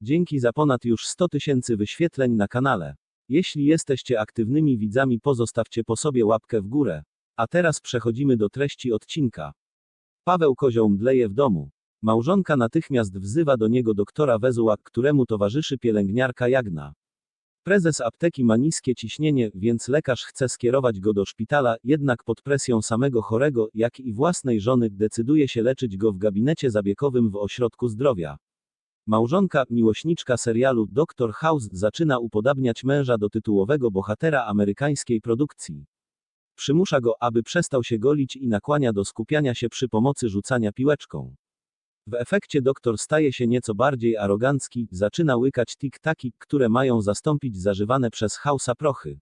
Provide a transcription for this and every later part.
Dzięki za ponad już 100 tysięcy wyświetleń na kanale. Jeśli jesteście aktywnymi widzami, pozostawcie po sobie łapkę w górę. A teraz przechodzimy do treści odcinka. Paweł Kozioł mdleje w domu. Małżonka natychmiast wzywa do niego doktora Wezuła, któremu towarzyszy pielęgniarka Jagna. Prezes apteki ma niskie ciśnienie, więc lekarz chce skierować go do szpitala, jednak pod presją samego chorego, jak i własnej żony, decyduje się leczyć go w gabinecie zabiegowym w ośrodku zdrowia. Małżonka, miłośniczka serialu Dr. House zaczyna upodabniać męża do tytułowego bohatera amerykańskiej produkcji. Przymusza go, aby przestał się golić i nakłania do skupiania się przy pomocy rzucania piłeczką. W efekcie doktor staje się nieco bardziej arogancki, zaczyna łykać tik-taki, które mają zastąpić zażywane przez Hausa prochy.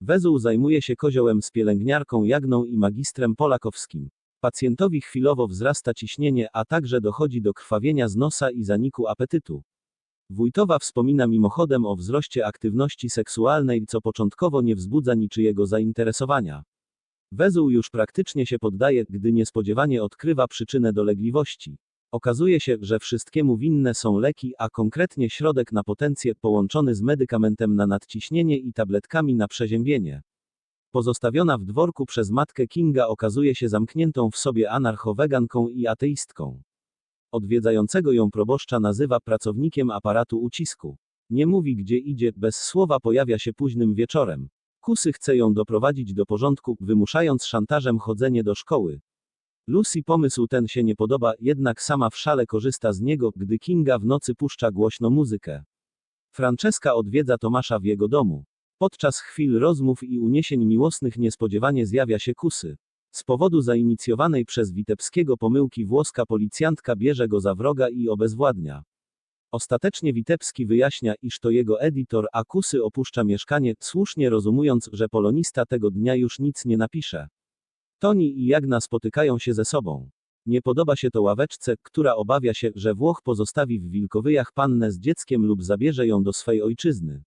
Wezół zajmuje się koziołem z pielęgniarką Jagną i magistrem Polakowskim. Pacjentowi chwilowo wzrasta ciśnienie, a także dochodzi do krwawienia z nosa i zaniku apetytu. Wójtowa wspomina mimochodem o wzroście aktywności seksualnej, co początkowo nie wzbudza niczyjego zainteresowania. Wezół już praktycznie się poddaje, gdy niespodziewanie odkrywa przyczynę dolegliwości. Okazuje się, że wszystkiemu winne są leki, a konkretnie środek na potencję połączony z medykamentem na nadciśnienie i tabletkami na przeziębienie. Pozostawiona w dworku przez matkę Kinga okazuje się zamkniętą w sobie anarchoweganką i ateistką. Odwiedzającego ją proboszcza nazywa pracownikiem aparatu ucisku. Nie mówi gdzie idzie, bez słowa pojawia się późnym wieczorem. Kusy chce ją doprowadzić do porządku, wymuszając szantażem chodzenie do szkoły. Lucy pomysł ten się nie podoba, jednak sama w szale korzysta z niego, gdy Kinga w nocy puszcza głośno muzykę. Francesca odwiedza Tomasza w jego domu. Podczas chwil rozmów i uniesień miłosnych niespodziewanie zjawia się Kusy. Z powodu zainicjowanej przez Witebskiego pomyłki włoska policjantka bierze go za wroga i obezwładnia. Ostatecznie Witebski wyjaśnia, iż to jego editor, a Kusy opuszcza mieszkanie, słusznie rozumując, że polonista tego dnia już nic nie napisze. Toni i Jagna spotykają się ze sobą. Nie podoba się to ławeczce, która obawia się, że Włoch pozostawi w Wilkowyjach pannę z dzieckiem lub zabierze ją do swej ojczyzny.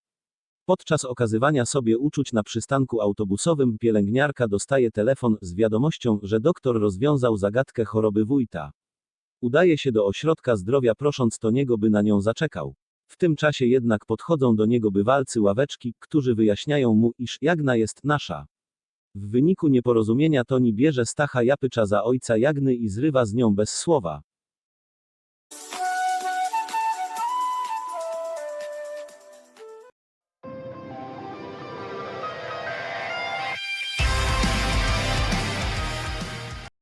Podczas okazywania sobie uczuć na przystanku autobusowym pielęgniarka dostaje telefon z wiadomością, że doktor rozwiązał zagadkę choroby wójta. Udaje się do ośrodka zdrowia prosząc Toniego, by na nią zaczekał. W tym czasie jednak podchodzą do niego bywalcy ławeczki, którzy wyjaśniają mu, iż Jagna jest nasza. W wyniku nieporozumienia Toni bierze Stacha Japycza za ojca Jagny i zrywa z nią bez słowa.